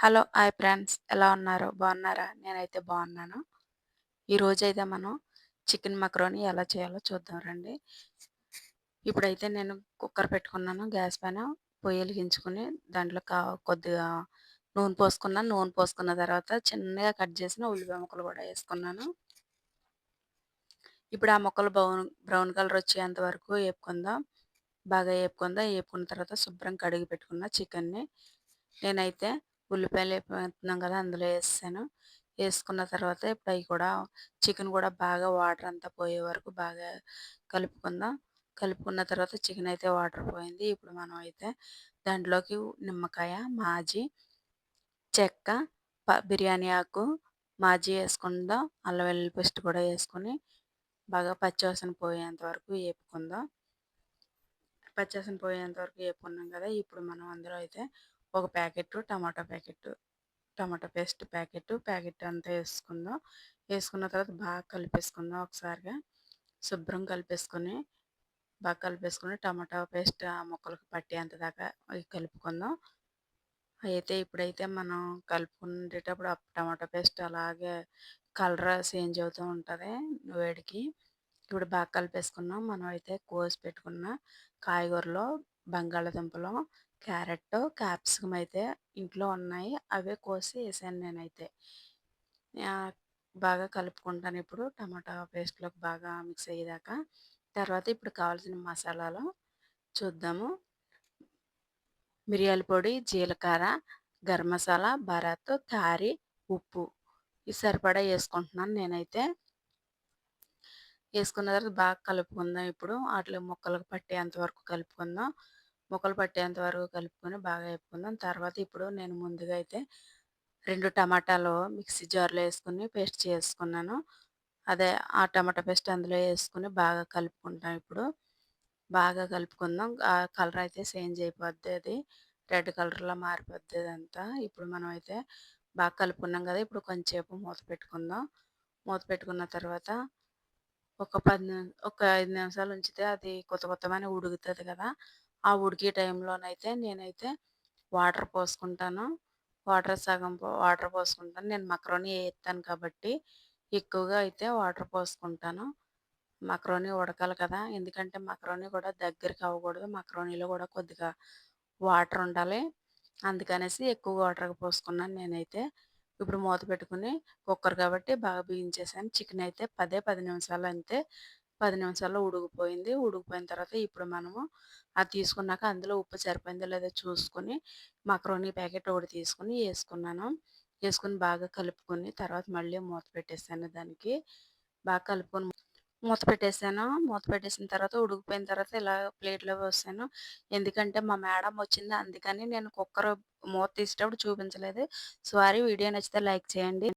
Hello hi friends. ఎలా ఉన్నారు? బాగున్నారా? నేనైతే బాగున్నాను. ఈరోజు అయితే మనం చికెన్ మక్రోని ఎలా చేయాలో చూద్దాం రండి. ఇప్పుడైతే నేను కుక్కర్ పెట్టుకున్నాను గ్యాస్ పైన పొయ్యి వెలిగించుకుని దాంట్లో కా కొద్దిగా నూనె పోసుకున్నాను నూనె పోసుకున్న తర్వాత చిన్నగా కట్ చేసిన ఉల్లిపాయ ముక్కలు కూడా వేసుకున్నాను. ఇప్పుడు ఆ మొక్కలు బ్రౌన్ బ్రౌన్ కలర్ వచ్చేంత వరకు వేపుకుందాం. బాగా వేపుకుందాం. వేపుకున్న తర్వాత శుభ్రం కడిగి పెట్టుకున్న చికెన్ని నేనైతే ఉల్లిపాయలు వేపుతున్నాం కదా అందులో వేసాను వేసుకున్న తర్వాత ఇప్పుడు అవి కూడా చికెన్ కూడా బాగా వాటర్ అంతా పోయే వరకు బాగా కలుపుకుందాం. కలుపుకున్న తర్వాత చికెన్ అయితే వాటర్ పోయింది. ఇప్పుడు మనం అయితే దాంట్లోకి నిమ్మకాయ మాజీ చెక్క బిర్యానీ ఆకు మాజీ వేసుకుందాం. అల్లం వెల్లుల్లి పేస్ట్ కూడా వేసుకొని బాగా పచ్చివాసన పోయేంత వరకు వేపుకుందాం. పచ్చివాసన పోయేంత వరకు వేపుకున్నాం కదా ఇప్పుడు మనం అందులో అయితే ఒక packet tomato packet tomato paste packet packet అంతా వేసుకుందాం. వేసుకున్న తర్వాత బాగా కలిపేసుకుందాం ఒకసారిగా. శుభ్రం కలిపేసుకొని బాగా కలిపేసుకుని టమాటా పేస్ట్ ఆ ముక్కలకు పట్టేంత దాకా కలుపుకుందాం. అయితే ఇప్పుడైతే మనం కలుపుకునేటప్పుడు టమాటా పేస్ట్ అలాగే కలర్ చేంజ్ అవుతూ ఉంటుంది వేడికి. ఇప్పుడు బాగా కలిపేసుకున్నాం. మనం అయితే కోసి పెట్టుకున్న కాయగూరలో బంగాళదుంపలు క్యారెట్ క్యాప్సికమ్ అయితే ఇంట్లో ఉన్నాయి. అవే కోసి వేసాను నేనైతే. బాగా కలుపుకుంటాను ఇప్పుడు. టమాటా పేస్ట్లోకి బాగా మిక్స్ అయ్యేదాకా. తర్వాత ఇప్పుడు కావాల్సిన మసాలాలు చూద్దాము. మిరియాల పొడి జీలకర్ర గరం మసాలా బరాత్ కారి ఉప్పు. ఇది సరిపడా వేసుకుంటున్నాను నేనైతే. వేసుకున్న తర్వాత బాగా కలుపుకుందాం ఇప్పుడు. వాటిలో ముక్కలకు పట్టేంత వరకు కలుపుకుందాం. ముక్కలు పట్టేంత వరకు కలుపుకొని బాగా వేపుకుందాం. తర్వాత ఇప్పుడు నేను ముందుగా అయితే రెండు టమాటాలు మిక్సీ జార్లో వేసుకుని పేస్ట్ చేసుకున్నాను. అదే ఆ టమాటా పేస్ట్ అందులో వేసుకుని బాగా కలుపుకుంటాం ఇప్పుడు. బాగా కలుపుకుందాం. ఆ కలర్ అయితే చేంజ్ అయిపోద్ది అది. రెడ్ కలర్లో మారిపోద్ది అదంతా ఇప్పుడు మనం అయితే బాగా కలుపుకున్నాం కదా ఇప్పుడు కొంచెంసేపు మూత పెట్టుకుందాం. మూత పెట్టుకున్న తర్వాత ఒక పది ఒక ఐదు నిమిషాలు ఉంచితే అది కొత్త కొత్తమని ఉడుకుతుంది కదా. ఆ ఉడికే టైంలోనైతే నేనైతే వాటర్ పోసుకుంటాను. వాటర్ సగం వాటర్ పోసుకుంటాను. నేను మక్రోని వేస్తాను కాబట్టి ఎక్కువగా అయితే వాటర్ పోసుకుంటాను. మక్రోని ఉడకాలి కదా ఎందుకంటే మక్రోని కూడా దగ్గరికి అవ్వకూడదు. మక్రోనీలో కూడా కొద్దిగా వాటర్ ఉండాలి. అందుకనేసి ఎక్కువ వాటర్ పోసుకున్నాను నేనైతే. ఇప్పుడు మూత పెట్టుకుని కుక్కర్ కాబట్టి బాగా బిగించేసాను. చికెన్ అయితే పదే పది నిమిషాలు అంతే పది నిమిషాల్లో ఉడికిపోయింది. ఉడికిపోయిన తర్వాత ఇప్పుడు మనము అది తీసుకున్నాక అందులో ఉప్పు సరిపోయిందో లేదో చూసుకొని మక్రోనీ ప్యాకెట్ ఒకటి తీసుకుని వేసుకున్నాను. వేసుకుని బాగా కలుపుకొని తర్వాత మళ్ళీ మూత పెట్టేసాను దానికి. బాగా కలుపుకొని మూత పెట్టేసాను. మూత పెట్టేసిన తర్వాత ఉడికిపోయిన తర్వాత ఇలా ప్లేట్లో పోసాను. ఎందుకంటే మా మేడం వచ్చింది అందుకని నేను కుక్కర్ మూత తీసేటప్పుడు చూపించలేదు. సారీ వీడియో నచ్చితే లైక్ చేయండి.